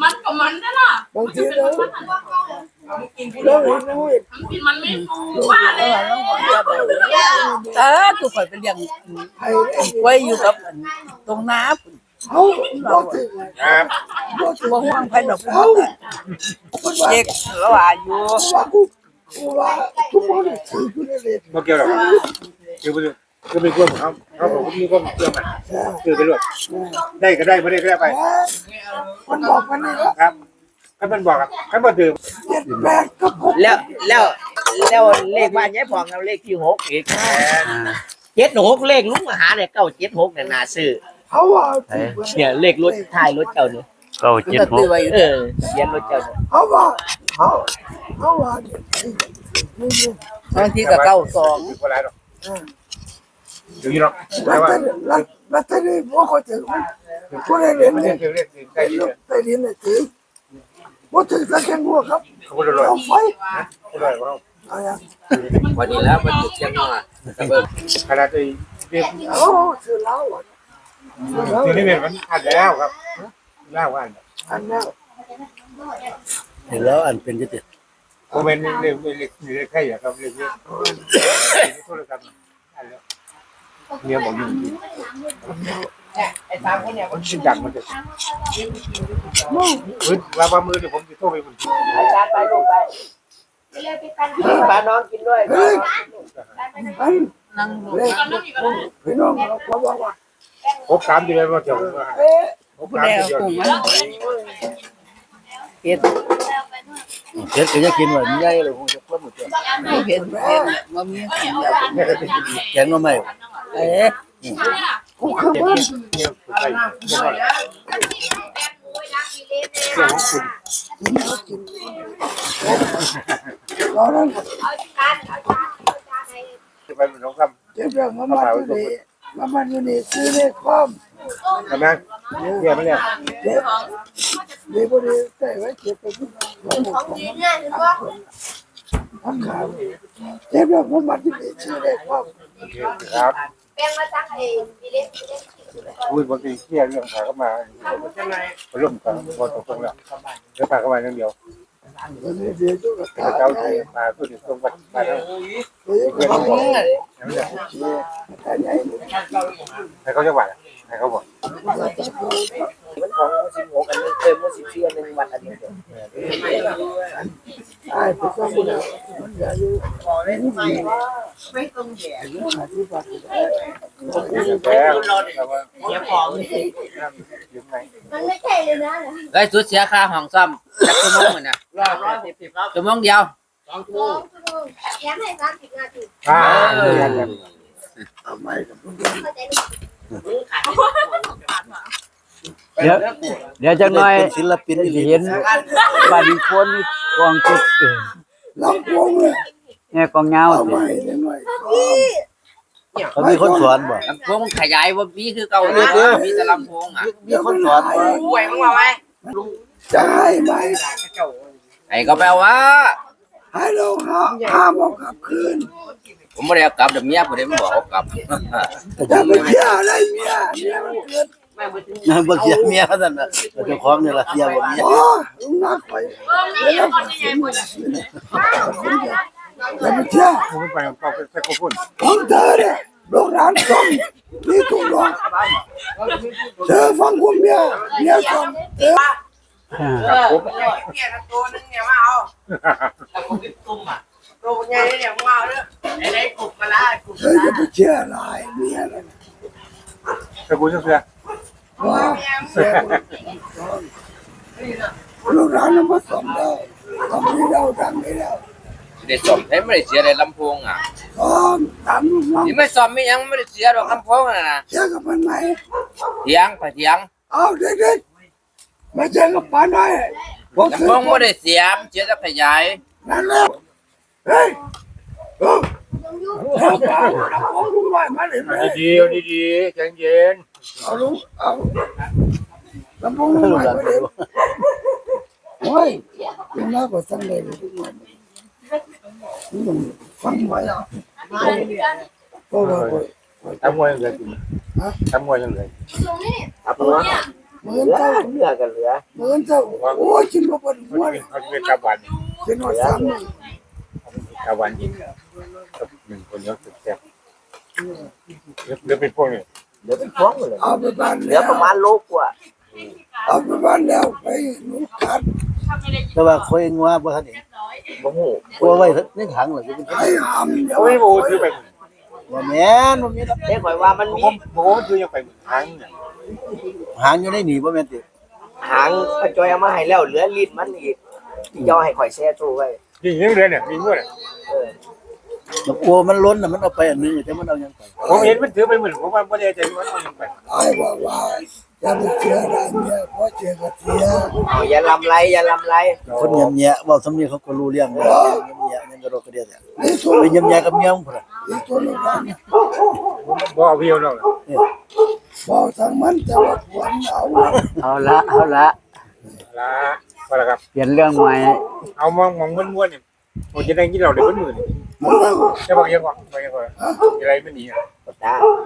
มันกับมันนั่นน่ะบางทีเราเราเห็นเราเห็นมันกินมันไม่ฟูว่าเลยเออกูข่อยเป็นอย่างไอ้ไอ้ไว้อยู่กับตรงน้ำเขาเราถึงครับเราถึงบ่ห่วงไผดอกเขาคนว่าเด็กแล้วว่าอยู่ว่ากูกูว่าทุกคนถือกูได้เลยบ่เกี่ยวหรอกคือบ่คือเป็น ความของเขาเขาบอกว่ามีความเกี่ยวมันคือไปรวดได้ก็ได้ไม่ได้ก็ได้ไปมันบอกกันนี่ว่าครับถ้ามันบอกครับถ้ามันดื่มเจ็ดแปดก็พบแล้วแล้วแล้วเลขบ้านยายพองเอาเลขที่หกอีกเจ็ดหกเลขลุงมาหาเนี่ยเก้าเจ็ดหกเนี่ยน่าซื้อเขาว่าถือเนี่ยเลขรถท้ายรถเจ้าเนี่ยเก้ามันเจ็ดก็หตื้กอไว้อยู่เออทะเบียนรถเจ้าเนี่ยเขาว่าเขาเขาว่านี่นี่บางทีก็เก้าสองคื อคนไรหรอกอยู่นี่หรอกรัแต่ตว่ารัตรัตนี่พวกเขาถือกูได้เรียนมันเนี่ยคือเรื่องได้ดีได้เรียนเนี่ยถือว่าถือสักแค่งัวครับเขาบ่ได้รวยเอาไฟบ่ได้ว่าอะไรวันนี้แล้วมันจุดเชียงมาขนาดไอ้เด็กโอ้ซื้อแล้วซื้อแล้วคือนี่เป็นมันขาดแล้วครับแล้วว่าอันนั้นเห็นแล้วอันเป็นจะติดผมเป็นเรื่องเล็กเล็กแค่อย่างครับเล็กนี้โทรศัพท์อันแล้ว เมียบอกอยู่ไอ้สามคนเนี่ยมันชิดังมันจะมือว่าว่ามือเดี๋ยวผมจะโทรไปคนอาจารย์ไปลูกไปพาน้องกินด้วยเฮ้ยอันนั่งเล็กพี่น้องเราบอกว่าหกสามเดือนมาเที่ยวเอ๊ะหกผู้สามใดเอาเดือนกุ้งมันเฮ็ดเจ็ดก็จะกินว่ามันใหญ่เลยคงจะเพิ่มหมดเลยบ่เห็นเห็นบ่มีแกงก็ไม่ เอ๊ะกูคือมันเนี่ยคนไทยเนี่ยของคุณตอนนั้นจะไปเป็นน้องคเจ็บเรื่องมันมาอยู่นี่มันมาอยู่นี่ซื้อเลขความทำไมเนี่ยไม่เนี่ยเจ็บดีพอดีแต่ไว้เจ็บไปทุกทั้งขาเจ็บเรื่องมันมาอยู่นี่ซื้อเลขความครับ แบ่งมาตั้งเองมีเล็กมีเล็กพูดบางทีเครียดเรื่องขาเข้ามาร่วมกันพอตกลงแล้วเดี๋ยวพาเข้ามาอย่างเดียวตอนนี้เดี๋ยวจุกตาเจ้าใจที่มาพูดถึงตรงกันมาแล้วเฮ้ยเพื่อนเขาเขาบอกเชี่ยแต่ใหญ่ให้เขาจะไหว ให้เขาบอกมันของสิบหกอันนึงเคยมันสิบสี่อันนึงวันอันนี้ตายไปก็ไม่ได้มันอย่าอยู่ไม่ดีอธิบายแล้วแต่ว่าเดี๋ยวของยังไงมันไม่ใช่เลยนะไอ้สุดเสียค่าห้องซ่อมจักชั่วโมงมันน่ะรอร้อยสิบสิบครับชั่วโมงเดียวสองชั่วโมงแย้มให้สามสิบนาทีอ่าทำไมกับมึงเข้าใจไหมเดี๋ยวเดี๋ยวจังหน่อยศิลปินเห็นบ้านอีกคนกองจุดลำวงเลยเนี่ยกองเงาเอาใหม่ได้หน่อยเขามีคนสอนบ่ลำโพงขยายบ่มีคือเก่านะมีแต่ลำโพงอะมีคนสอนบ่ป่วยมึงมาไหมจะให้ไหมไอ้ก็แปลว่าให้เราห้าห้ามเอากลับคืน ผมบ่ได้เอากลับเดี๋ยวเมียผมได้มาบอกเอากลับอย่าไปเชื่ออะไรเมียเมียมันเกิดบ่เสียเมียนั่นน่ะเจ้าของนี่ล่ะเสียบ่เมียอ๋อลุงนักไปเออนี่ยังก่อนยังไงหมดอะอย่าไปเชื่อผมไปเขาไปเขาพูดของเธอเนี่ยลูกหลานส่งนี่ถูกหลอกเธอฟังคุณเมียเมียส่งเธอผมเปลี่ยนตัวนึงเนี่ยมาเอาแต่ผมติดตุ่มอะตัวใหญ่เนี่ยมาเอาเด้อ ไอ้ไอ้กลุ่มมาละกลุ่มเธออย่าไปเชื่อหลายเมียเลยจะพูดเสื้อว่าลูกหลานเรามาส่งเราทำให้เราดังให้เราได้ซ่อมให้ไม่ได้เสียได้ลำโพงอะพร้อมตามลูกน้องนี่ไม่ซ่อมไม่ยังไม่ได้เสียดอกลำโพงน่ะนะเชื่อกับมันไหมเถียงไปเถียงเอาเด็กๆมาเชื่อกับปานได้พวกลำเธโพองบ่ได้เสียเสียแต่ขยายนั่นแหละเฮ้ยเออ เอาเอาลุงใหม่มาเลยไหมดีดีดีใจเย็นเอาลุงเอาลำโพงลุงใหม่มาเลยโอ้ยยังน่ากว่าสังเลยทุกวันนี่ฟังไว้เพราะว่าทำมวยยังไงทำมวยยังไงตรงนี้ครับผมเหมืเหอนลือเจ้าเนื้อกันเหลือเหมือนเจ้าโอ้ยกินมาบนหัวเขาเลยเขาจะเป็นกาวันกินหมดสามมื้อ กาวันยิงกับหนึ่งคนเยอะสุดแซ่บเลือเป็นพวกนี้เหลือเป็นฟ้องเลยเอาไปบ้านเหลืแล้อวประมาณโลกว่าเอาไปบ้านแล้วไปหนูกัดถ้าไม่ได้ยินแต่ว่าคอยงัวบ่ทันเองน้อยบ่ฮู้กลัวไว้ในถังเหรอคือมันให้หำเดี๋ยวโอ้ยโอ้คือไปบ่แม่นบ่มีหรอกเอ้ข่อยว่ามันผมีมผมคือยังไปทางเนี่ยหางอยู่ในนี่บ่แม่นติหางพระจอยเอามาให้แล้วเหลือลิ้นมันอีกที่ย่อให้ข่อยแช่ตู้ไว้ยิงยังเรือเนี่ยยิงด้วยเออ ดอกบัวมันล้นน่ะมันเอาไปอันหนึงแต่มันเอาหยังไปผมเห็นมันถือไปเหมือนผมว่าไม่ได้ใจมันมันยังไปไอ้บอกว่าจะไปเชื่ออะไรเนี่ยเพราะเชื่อก็เสียเอาอย่าลำไรอย่าลำไรคนยำแยะเว้าสำเนียงเขาก็รู้เรื่องแล้วยำแยะยังกระโดดกระเดียดเนี่ยนี่ตัวไปยำแยะกับเมียมึงพุ่นน่ะนี่ตัวลูกบ้านเนี่ยบ่เอาพี่เอาน้องบอกทางมันจะว่าผวนเอาเอาละเอาละละก็แล้วครับ เปลี่ยนเรื่องใหม่เอามองมองม้วนๆเนี่ยผมจะได้กินเราเดี๋ยวมันหมื่นมันเอา จะบอกยังก่อนบอกยังก่อนอะไรไม่หนีบ่ตา